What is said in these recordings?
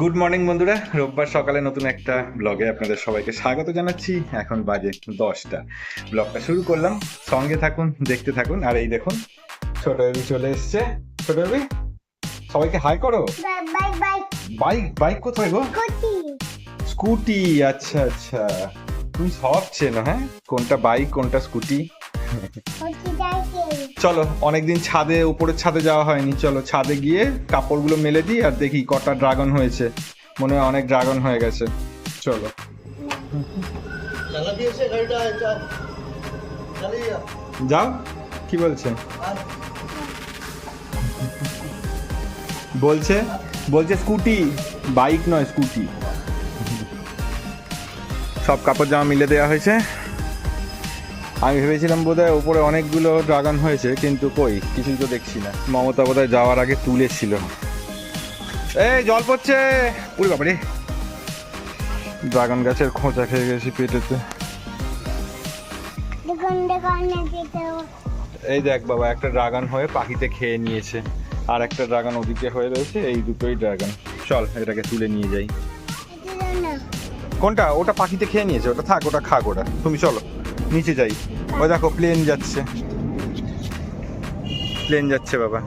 Good morning বন্ধুরা। রোববার সকালে নতুন একটা ব্লগে আপনাদের সবাইকে স্বাগত জানাচ্ছি। এখন বাজে দশটা। ব্লগটা শুরু করলাম। সঙ্গে থাকুন দেখতে থাকুন। আর এই দেখুন ছোট বেবি চলে এসছে। ছোট বেবি সবাইকে হাই করো। বাই বাই বাইক বাইক কোথায় গো? স্কুটি। আচ্ছা আচ্ছা। তুমি সব চেনো হ্যাঁ? কোনটা বাইক কোনটা স্কুটি? চলো, অনেকদিন ছাদে, উপরের ছাদে যাওয়া হয়নি। চলো, ছাদে গিয়ে কাপড়গুলো মেলে দিই আর দেখি কটা ড্রাগন হয়েছে। মনে হয় অনেক ড্রাগন হয়ে গেছে। চলো। যাও, কি বলছে? বলছে বলছে স্কুটি, বাইক নয়, স্কুটি। সব কাপড় জামা মিলে দেওয়া হয়েছে। আমি ভেবেছিলাম বোধহয় ওপরে অনেকগুলো ড্রাগন হয়েছে কিন্তু কই? কিছুই তো দেখছি না। মমতা বোধহয় যাওয়ার আগে তুলেছিল এই জল পড়ছে! উড়ি বাবারে! ড্রাগন গাছের খোঁচা খেয়ে গেছি পেটেতে। এই দেখ বাবা একটা ড্রাগন হয়ে পাখিতে খেয়ে নিয়েছে। আর একটা ড্রাগন ওদিকে হয়ে রয়েছে এই দুটোই ড্রাগন চল এটাকে তুলে নিয়ে যাই। কোনটা? ওটা পাখিতে খেয়ে নিয়েছে ওটা থাক ওটা খাক ওটা। তুমি চলো। নিচে যাই। ওই দেখো প্লেন যাচ্ছে। প্লেন যাচ্ছে বাবা।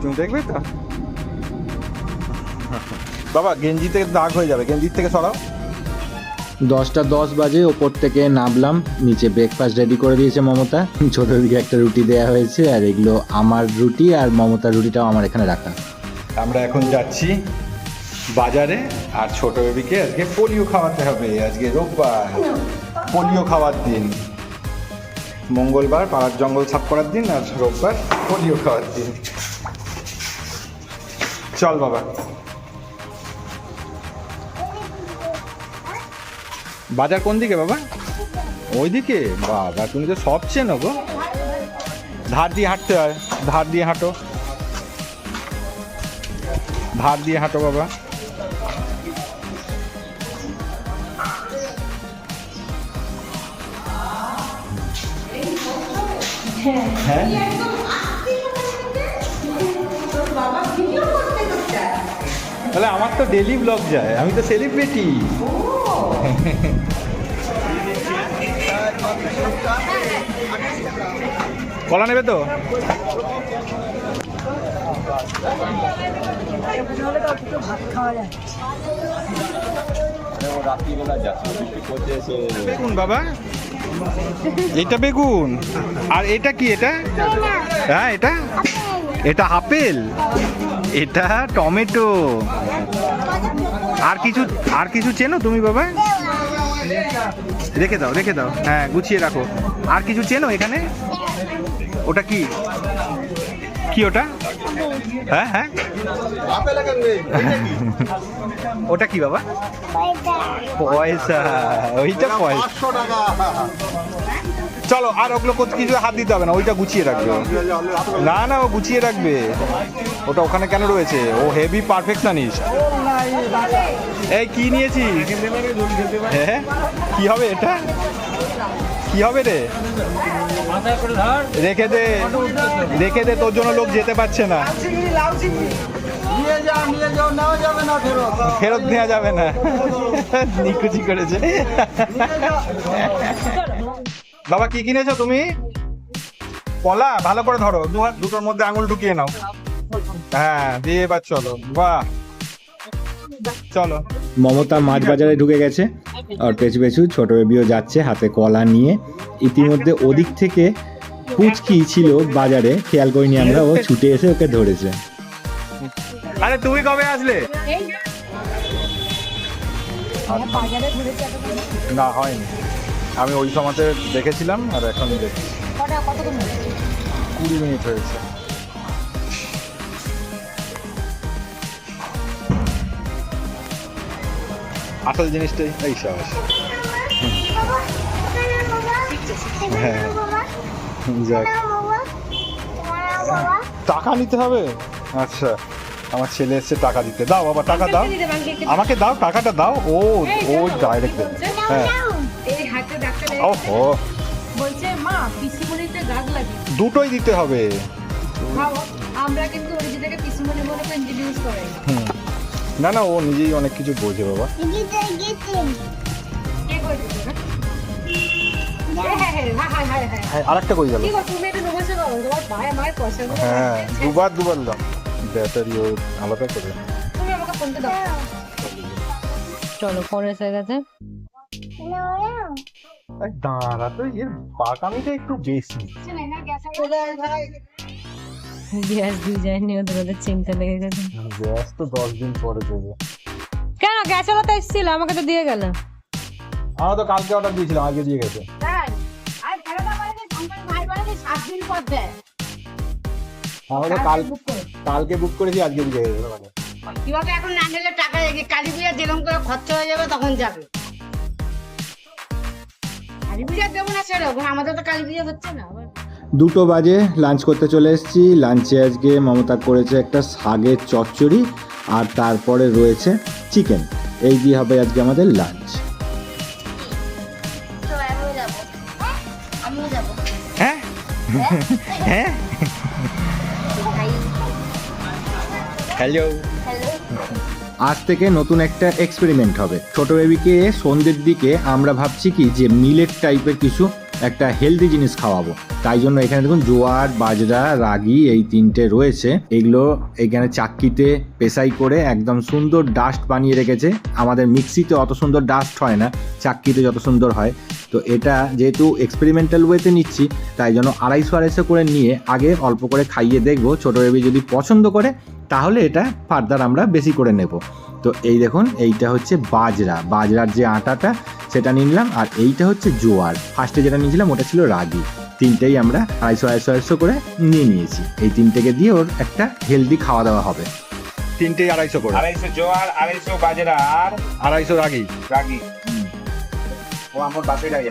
তুমি দেখবে তো? বাবা গেঞ্জিতে দাগ হয়ে যাবে। গেঞ্জির থেকে সরাও। দশটা দশ বাজে ওপর থেকে নামলাম। নিচে ব্রেকফাস্ট রেডি করে দিয়েছে মমতা। ছোট দিকে একটা রুটি দেওয়া হয়েছে আর এগুলো আমার রুটি আর মমতার রুটিটাও আমার এখানে রাখা। আমরা এখন যাচ্ছি বাজারে আর ছোট বেবিকে আজকে পোলিও খাওয়াতে হবে। আজকে রোববার। পোলিও খাওয়ার দিন। মঙ্গলবার পাড়ার জঙ্গল সাফ করার দিন আর রোববার পোলিও খাওয়ার দিন। চল বাবা। বাজার কোন দিকে বাবা? ওইদিকে বাবা, তুমি তো সব চেনো গো। ধার দিয়ে হাঁটতে হয়। ধার দিয়ে হাঁটো। ধার দিয়ে হাঁটো বাবা। হ্যাঁ। তাহলে আমার তো ডেলি ব্লগ যায় আমি তো সেলিব্রিটি কলা নেবে তো? বেগুন বাবা। এটা বেগুন। আর এটা কি এটা? হ্যাঁ এটা? এটা আপেল। এটা টমেটো। আর কিছু আর কিছু চেনো তুমি বাবা? রেখে দাও রেখে দাও। হ্যাঁ গুছিয়ে রাখো। আর কিছু চেনো এখানে? ওটা কি? কি ওটা? হ্যাঁ হ্যাঁ। ওটা কি বাবা? পয়সা। পয়সা। ওইটা পয়সা চলো আর ওগুলো কিছু হাত দিতে হবে না ওইটা গুছিয়ে রাখবে। না না ও গুছিয়ে রাখবে। ওটা ওখানে কেন রয়েছে? ও হেভি পারফেকশনিস্ট এই কি নিয়েছি হ্যাঁ কি হবে এটা? কি হবে রে? রেখে দে রেখে দে তোর জন্য লোক যেতে পারছে না। ফেরত। ফেরত নেওয়া যাবে না। নিকুচি করেছে। বাবা কি কিনেছো তুমি? কলা? ভালো করে ধরো। দুটোর মধ্যে আঙুল ঢুকিয়ে নাও। হ্যাঁ দিয়ে এবার চলো। বাহ। চলো। মমতা মাছ বাজারে ঢুকে গেছে। আর পেছু পেছু ছোট বেবিও যাচ্ছে হাতে কলা নিয়ে। ইতিমধ্যে ওদিক থেকে পুচকি ছিল বাজারে খেয়াল করিনি আমরা ও ছুটে এসে ওকে ধরেছে। আরে তুমি কবে আসলে? না হয়নি। আমি ওই সময়তে দেখেছিলাম আর এখন দেখছি। কুড়ি মিনিট হয়েছে। আসল জিনিসটাই এই সাবাস হ্যাঁ। যাক। টাকা নিতে হবে? আচ্ছা আমার ছেলে এসছে টাকা দিতে। দাও বাবা টাকা দাও। আমাকে দাও টাকাটা দাও। ও ও ডাইরেক্ট দেবে হ্যাঁ। ওহো। বলছে মা পিসিমণিতে দাগ লাগে। দুটোই দিতে হবে। আমরা কিন্তু ওই অরিজিনাকে পিসিমণি বলে ইন্ট্রোডিউস করে হুম। না না ও নিজেই অনেক কিছু বোঝে বাবা। হ্যাঁ হ্যাঁ হ্যাঁ হ্যাঁ হ্যাঁ হ্যাঁ হ্যাঁ আরেকটা কই গেল? হ্যাঁ দুবার দুবার দাও। ব্যাটারি ও আলাদা করে। তুমি আমাকে ফোনটা দাও চলো ফোন এসে গেছে দাঁড়া তো এর পাকামিটা একটু বেশি। গ্যাস দিয়ে যায়নি ওদের ওদের চিন্তা লেগে গেছে। গ্যাস তো দশ দিন পরে দেবে। কেন? গ্যাস ওলা তো এসেছিল আমাকে তো দিয়ে গেল। আমরা তো কালকে অর্ডার দিয়েছিলাম আজকে দিয়ে গেছে। আমরা তো কাল কালকে বুক করেছি আজকে দিয়ে গেছে কীভাবে এখন না নিলে টাকা কালী পূজা যেরকম করে খরচা হয়ে যাবে তখন যাবে। কালী পূজা দেবো না সেরকম আমাদের তো কালী পূজা হচ্ছে না। আবার দুটো বাজে লাঞ্চ করতে চলে এসেছি। লাঞ্চে আজকে মমতা করেছে একটা শাগের চচ্চড়ি আর তারপরে রয়েছে চিকেন এই দিয়ে হবে আজকে আমাদের লাঞ্চ হ্যাঁ? হ্যাঁ? হ্যালো আজ থেকে নতুন একটা এক্সপেরিমেন্ট হবে। ছোট বেবিকে সন্ধ্যের দিকে আমরা ভাবছি কি যে মিলেট টাইপের কিছু একটা হেলদি জিনিস খাওয়াবো। তাই জন্য এখানে দেখুন জোয়ার, বাজরা, রাগি এই তিনটে রয়েছে। এগুলো এখানে চাক্কিতে পেশাই করে একদম সুন্দর ডাস্ট বানিয়ে রেখেছে। আমাদের মিক্সিতে অত সুন্দর ডাস্ট হয় না চাক্কিতে যত সুন্দর হয়। তো এটা যেহেতু এক্সপেরিমেন্টাল ওয়েতে নিচ্ছি তাই জন্য আড়াইশো আড়াইশো করে নিয়ে আগে অল্প করে খাইয়ে দেখব ছোটো বেবি যদি পছন্দ করে তাহলে এটা ফার্দার আমরা বেশি করে নেব। তো এই দেখুন এইটা হচ্ছে বাজরা। বাজরার যে আটাটা সেটা নিলাম আর এইটা হচ্ছে জোয়ার। ফার্স্টে যেটা নিয়েছিলাম ওটা ছিল রাগি। তিনটেই আমরা আড়াইশো আড়াইশো আড়াইশো করে নিয়ে নিয়েছি। এই তিনটেকে দিয়ে ওর একটা হেলদি খাওয়া দাওয়া হবে। তিনটে আড়াইশো করে। আড়াইশো জোয়ার আড়াইশো বাজরা আর আড়াইশো রাগি। রাগি। ও আমার লাগে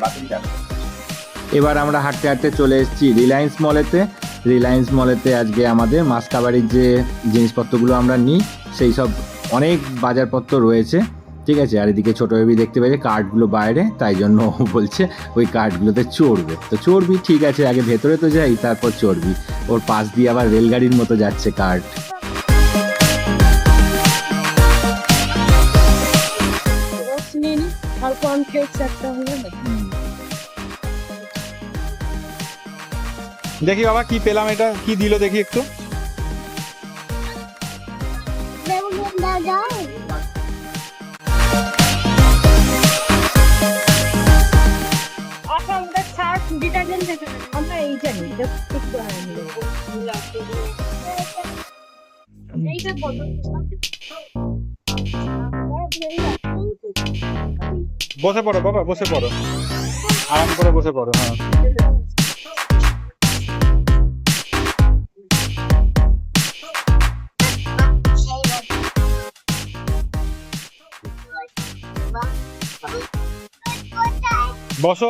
এবার আমরা হাঁটতে হাঁটতে চলে এসেছি রিলায়েন্স মলেতে রিলায়েন্স মলেতে আজকে আমাদের মাসকাবাড়ির যে জিনিসপত্রগুলো আমরা নিই, সেই সব অনেক বাজারপত্র রয়েছে। ঠিক আছে, আর এদিকে ছোটো বেবি দেখতে পেয়েছে কার্ডগুলো বাইরে, তাই জন্য বলছে ওই কার্ডগুলোতে চড়বে। তো চড়বি ঠিক আছে, আগে ভেতরে তো যাই, তারপর চড়বি। ওর পাশ দিয়ে আবার রেলগাড়ির মতো যাচ্ছে কার্ড। কর্নফ্লেক্স একটা হলো দেখি বাবা কি পেলাম এটা? কি দিল দেখি একটু। আচ্ছা বসে পড়ো বাবা বসে পড়ো। আরাম করে বসে পড়ো হ্যাঁ। বসো।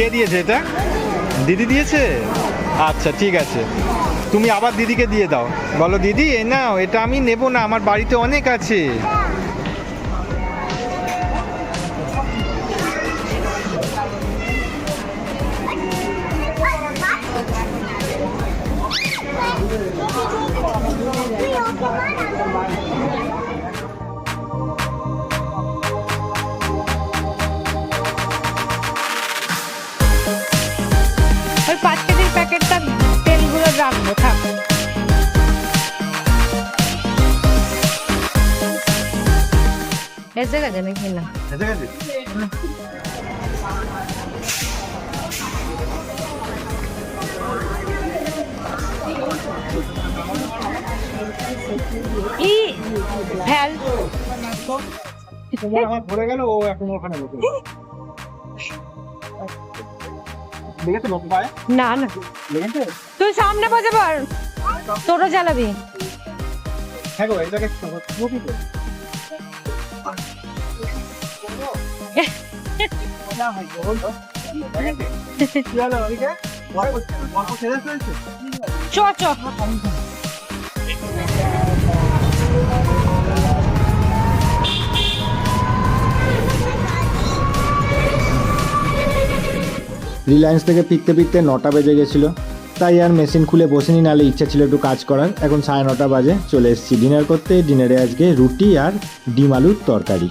কে দিয়েছে এটা? দিদি দিয়েছে? আচ্ছা ঠিক আছে। তুমি আবার দিদিকে দিয়ে দাও। বলো, দিদি এ নাও, এটা আমি নেব না, আমার বাড়িতে অনেক আছে। এসে গেছে নাকি না ই ভ্যাল তোমার আমার পড়ে গেল ও এখন ওখানে বসে লেগেছে নতুন পায়ে না না তুই সামনে বসে পড় তোরও চালাবি হ্যাঁ গো এটাকে রিলায়েন্স থেকে ফিরতে ফিরতে নটা বেজে গেছিল। তাই আর মেশিন খুলে বসিনি নালে ইচ্ছা ছিল একটু কাজ করার। এখন সাড়ে নটা বাজে, চলে এসেছি। ডিনার করতে ডিনারে আজকে রুটি আর ডিম আলুর তরকারি।